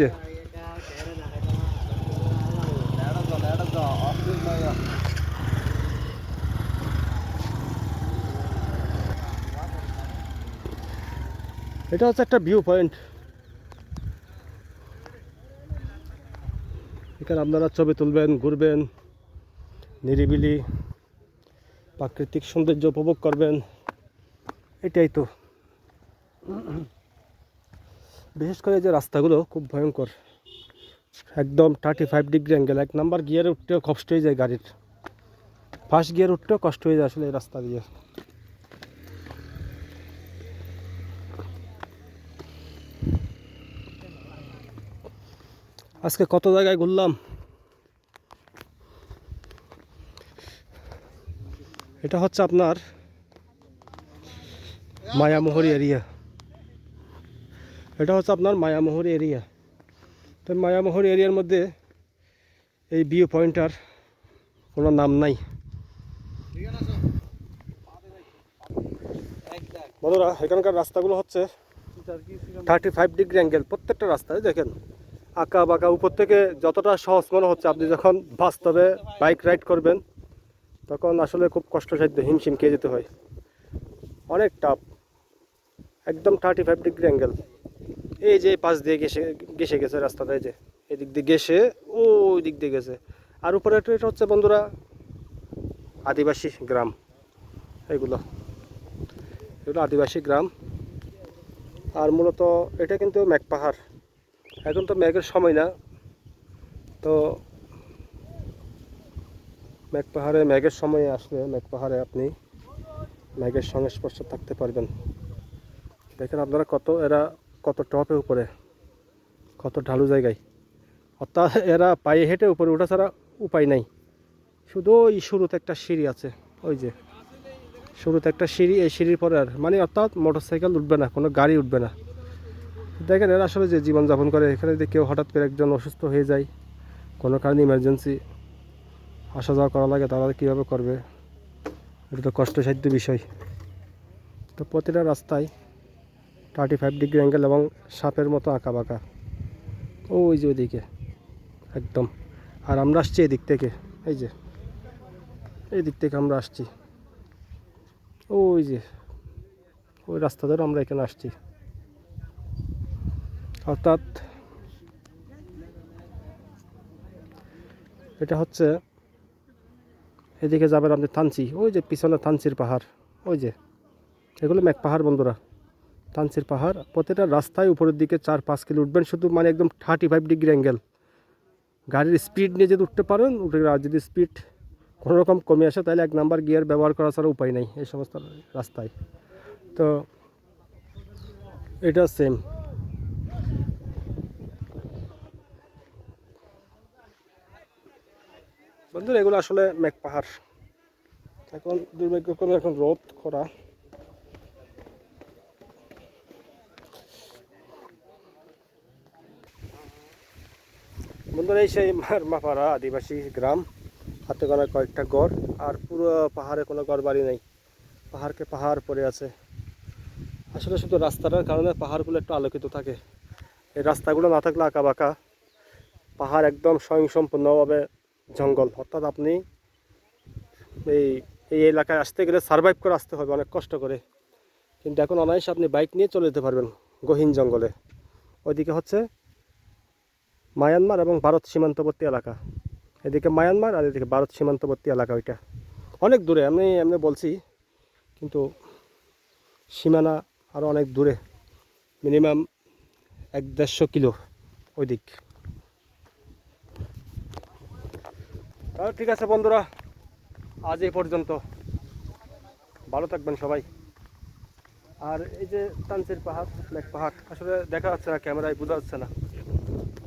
যে এটা হচ্ছে একটা ভিউ পয়েন্ট এখানে আপনারা ছবি তুলবেন, ঘুরবেন, নিরিবিলি, প্রাকৃতিক সৌন্দর্য উপভোগ করবেন। এটাই তো। বিশেষ করে যে রাস্তাগুলো খুব ভয়ঙ্কর। একদম থার্টি ফাইভ ডিগ্রি অ্যাঙ্গেল এক নাম্বার গিয়ারে উঠতেও কষ্ট হয়ে যায় গাড়ির। ফার্স্ট গিয়ার উঠতেও কষ্ট হয়ে যায় আসলে এই রাস্তা দিয়ে। আজকে কত জায়গায় ঘুরলাম? এটা হচ্ছে আপনার মায়ামোহরি এরিয়া এটা হচ্ছে আপনার মায়ামোহরি এরিয়া। তো মায়ামোহরি এরিয়ার মধ্যে এই ভিউ পয়েন্টার কোনো নাম নাই। বন্ধুরা, এখানকার রাস্তাগুলো হচ্ছে থার্টি ফাইভ ডিগ্রি অ্যাঙ্গেল প্রত্যেকটা রাস্তায় দেখেন। আঁকা বাঁকা, উপর থেকে যতটা সহজ মনে হচ্ছে, আপনি যখন বাস্তবে বাইক রাইড করবেন, তখন আসলে খুব কষ্টসাধ্য, হিমশিম খেয়ে যেতে হয়। অনেক টাফ একদম থার্টি ফাইভ ডিগ্রি অ্যাঙ্গেল এই যে পাশ দিয়ে গেছে গেছে গেছে রাস্তাটা, এই যে, এদিক দিয়ে গেছে ও ওই দিক দিয়ে গেছে। আর উপরে একটা এটা হচ্ছে বন্ধুরা, আদিবাসী গ্রাম, এগুলো। এগুলো আদিবাসী গ্রাম। আর মূলত এটা কিন্তু ম্যাক পাহাড়। এখন তো ম্যাগের সময় না। তো ম্যাক পাহাড়ে ম্যাগের সময়ে আসলে ম্যাক পাহাড়ে আপনি ম্যাগের সংস্পর্শ থাকতে পারবেন। দেখেন আপনারা কত, এরা কত টপে উপরে, কত ঢালু জায়গায়। অর্থাৎ এরা পায়ে হেঁটে উপরে ওঠা ছাড়া উপায় নাই। শুধু ওই শুরুতে একটা সিঁড়ি আছে, ওই যে। শুরুতে একটা সিঁড়ি, এই সিঁড়ির পরে আর মানে অর্থাৎ মোটর সাইকেল উঠবে না, কোনো গাড়ি উঠবে না। দেখেন এরা আসলে যে জীবনযাপন করে, এখানে যদি কেউ হঠাৎ করে একজন অসুস্থ হয়ে যায়, কোনো কারণে ইমার্জেন্সি আসা যাওয়া করা লাগে, তারা কীভাবে করবে? এটা তো কষ্টসাধ্য বিষয়। তো প্রতিটা রাস্তায় থার্টি ফাইভ ডিগ্রি অ্যাঙ্গেল এবং সাপের মতো আঁকা বাঁকা। ওই যে ওইদিকে, একদম। আর আমরা আসছি এদিক থেকে, এই যে এই দিক থেকে আমরা আসছি। ওই যে, ওই রাস্তা ধরে আমরা এখানে আসছি। অর্থাৎ এটা হচ্ছে এদিকে যাবেন আপনি থানচি, ওই যে পিছনে থানচির পাহাড়, ওই যে। এগুলো ম্যাক পাহাড় বন্ধুরা। থানচির পাহাড়। প্রতিটা রাস্তায় উপরের দিকে চার পাঁচ কিলো উঠবেন, শুধু মানে একদম থার্টি ফাইভ ডিগ্রি অ্যাঙ্গেল গাড়ির স্পিড নিয়ে যদি উঠতে পারেন, উঠে আর যদি স্পিড কোনো রকম কমে আসে, তাহলে এক নাম্বার গিয়ার ব্যবহার করা ছাড়া উপায় নেই এই সমস্ত রাস্তায়। তো এটা সেম বন্ধুরা, এগুলো আসলে মেঘ পাহাড়। এখন দুর্ভাগ্যক্রমে এখন রোদ করা বন্ধুরা, এই সেই মারমাপাড়া আদিবাসী গ্রাম। হাতে গোনা কয়েকটা গড়, আর পুরো পাহাড়ে কোনো গড় বাড়ি নেই। পাহাড়কে পাহাড় পড়ে আছে। আসলে শুধু রাস্তাটার কারণে পাহাড়গুলো একটু আলোকিত থাকে। এই রাস্তাগুলো না থাকলে আঁকা বাঁকা পাহাড় একদম স্বয়ংসম্পূর্ণভাবে জঙ্গল। অর্থাৎ আপনি এই এই এলাকায় আসতে গেলে সার্ভাইভ করে আসতে হবে, অনেক কষ্ট করে। কিন্তু এখন অনায়াসে আপনি বাইক নিয়ে চলে যেতে পারবেন গহীন জঙ্গলে। ওইদিকে হচ্ছে মায়ানমার এবং ভারত সীমান্তবর্তী এলাকা। এদিকে মায়ানমার আর এদিকে ভারত সীমান্তবর্তী এলাকা ওইটা। অনেক দূরে, আমি এমনি বলছি, কিন্তু সীমানা আরও অনেক দূরে। মিনিমাম এক দেড়শো কিলো ওই দিক তাহলে ঠিক আছে বন্ধুরা, আজ এই পর্যন্ত। ভালো থাকবেন সবাই। আর এই যে তানসির পাহাড়, লেক পাহাড়, আসলে দেখা যাচ্ছে না, ক্যামেরায় বোঝা যাচ্ছে না।